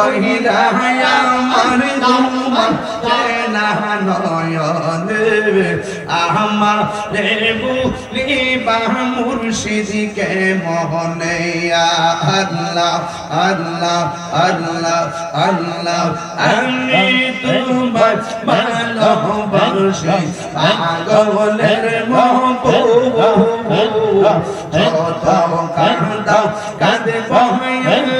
কহিলা আমার তোমার চেনা নয়ন আমার লেবু লিবা মুর্শিদকে মোহনে আল্লাহ আল্লাহ আল্লাহ আল্লাহ আমি তোমার ভালোবাসি পাগলের মতো যত কান্দা কাঁদে আমি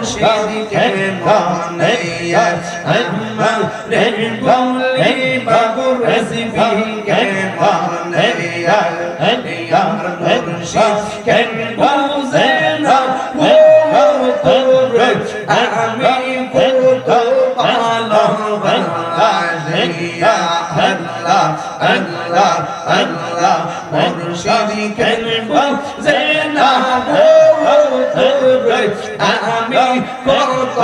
মুর্শিদকে মনে আমার বলিবা মুর্শিদকে মনে আমার মুর্শিদ কেন বুঝে না ও তোরে আমি কত ভালোবাসি আল্লাহ আল্লাহ আল্লাহ মুর্শিদ কেন বুঝে না আমি কত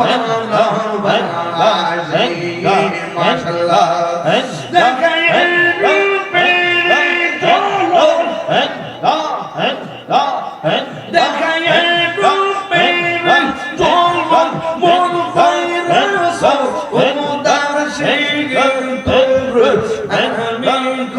ভালোবাসি মাশাআল্লাহ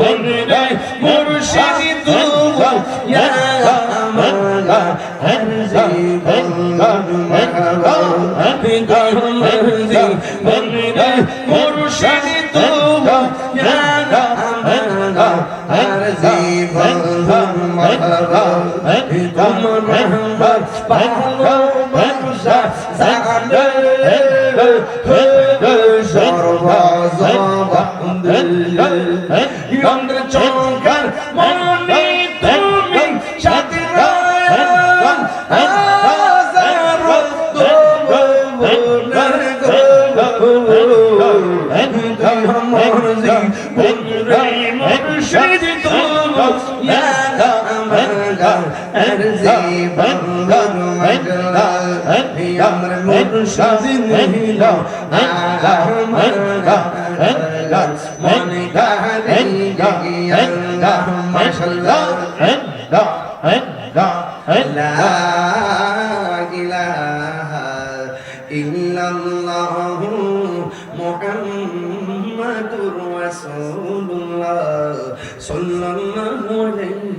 বলরাই মুর্শিদি তুমা ইয়া মালা হারজি বলরা হাবি গরমজি বলরাই মুর্শিদি তুমা ইয়া মালা হারজি বলরা হাবি গরমজি বলরা হাবি গরমজি চমকার মনে তুমি সাথী مرزي بكري مرشد طلب يا دامن মঙ্গল এরজি মঙ্গল মঙ্গল আমার মুর্শিদ নীল আল্লাহ মঙ্গল মঙ্গল মঙ্গল আল্লাহ মাশাআল্লাহ আল্লাহ আল্লাহ লা ইলাহা ইল্লাল্লাহু মুহাম্মাদুর রাসূলুল্লাহ সাল্লাল্লাহু আলাইহি